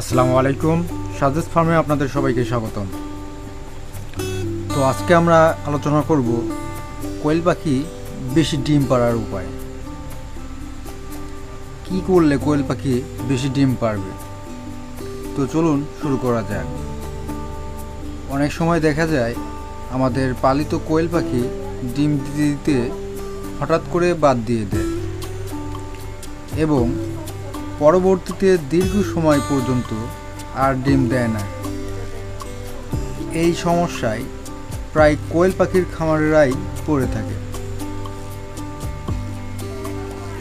আসসালামু আলাইকুম। সাজেস ফার্মে আপনাদের সবাইকে স্বাগতম। তো আজকে আমরা আলোচনা করব কোয়েল পাখি বেশি ডিম পাড়ার উপায়। কি করলে কোয়েল পাখি বেশি ডিম পারবে তো চলুন শুরু করা যাক। অনেক সময় দেখা যায়, আমাদের পালিত কোয়েল পাখি ডিম দিতে দিতে হঠাৎ করে বাদ দিয়ে দেয়। এবং পরবর্তীতে দীর্ঘ সময় পর্যন্ত আর ডিম দেয় না। এই সমস্যায় প্রায় কোয়েল পাখির খামারেরাই পড়ে থাকে।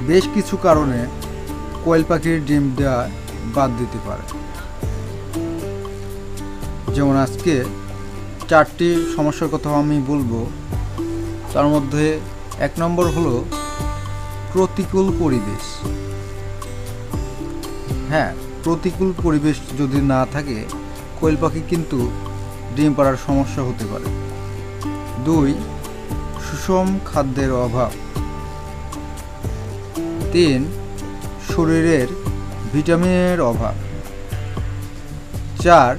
বেশ কিছু কারণে কোয়েল পাখির ডিম দেওয়া বাদ দিতে পারে। যেমন আজকে চারটি সমস্যার কথা আমি বলব। তার মধ্যে এক নম্বর হলো প্রতিকূল পরিবেশ। হ্যাঁ প্রতিকূল পরিবেশ যদি না থাকে, কোয়েল পাখি কিন্তু ডিম পাড়ার সমস্যা হতে পারে। দুই, সুষম খাদ্যের অভাব। তিন, শরীরের ভিটামিনের অভাব। চার,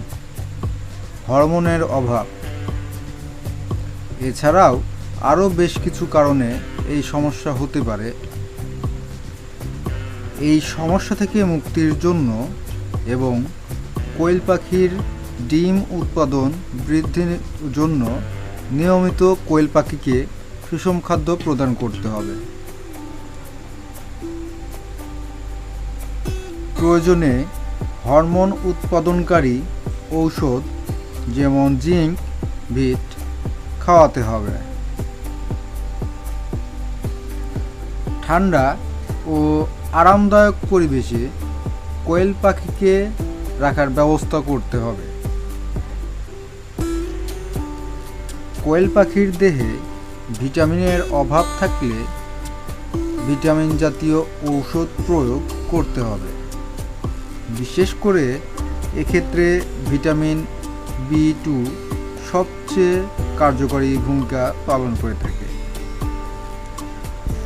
হরমোনের অভাব। এছাড়াও আরও বেশ কিছু কারণে এই সমস্যা হতে পারে। এই সমস্যা থেকে মুক্তির জন্য এবং কোয়েল পাখির ডিম উৎপাদন বৃদ্ধির জন্য নিয়মিত কোয়েল পাখিকে সুষম খাদ্য প্রদান করতে হবে। প্রয়োজনে হরমোন উৎপাদনকারী ঔষধ যেমন জিঙ্ক, ভিট খাওয়াতে হবে। ঠান্ডা ও আরামদায়ক পরিবেশে কোয়েল পাখিকে রাখার ব্যবস্থা করতে হবে। কোয়েল পাখির দেহে ভিটামিনের অভাব থাকলে ভিটামিন জাতীয় ঔষধ প্রয়োগ করতে হবে। বিশেষ করে এক্ষেত্রে ভিটামিন বি টু সবচেয়ে কার্যকরী ভূমিকা পালন করে থাকে।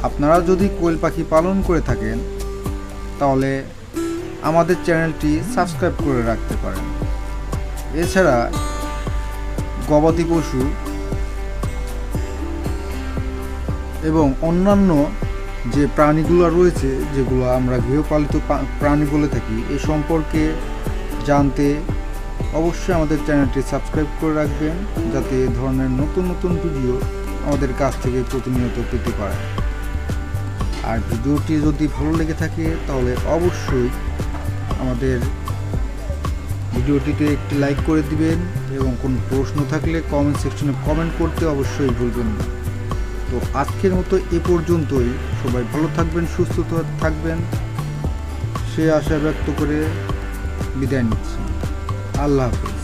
আপনারা যদি কোয়েল পাখি পালন করে থাকেন তাহলে আমাদের চ্যানেলটি সাবস্ক্রাইব করে রাখতে পারেন। এছাড়া গবাদি পশু এবং অন্যান্য যে প্রাণীগুলো রয়েছে, যেগুলো আমরা গৃহপালিত প্রাণী বলে থাকি, এ সম্পর্কে জানতে অবশ্যই আমাদের চ্যানেলটি সাবস্ক্রাইব করে রাখবেন, যাতে এ ধরনের নতুন নতুন ভিডিও আমাদের কাছ থেকে প্রতিনিয়ত পেতে পারেন। আর ভিডিওটি যদি ভালো লেগে থাকে, তাহলে অবশ্যই আমাদের ভিডিওটিতে একটি লাইক করে দিবেন এবং কোনো প্রশ্ন থাকলে কমেন্ট সেকশনে কমেন্ট করতে অবশ্যই ভুলবেন না। তো আজকের মতো এ পর্যন্তই। সবাই ভালো থাকবেন, সুস্থ থাকবেন। সে আশা ব্যক্ত করে বিদায় নিচ্ছি। আল্লাহ হাফিজ।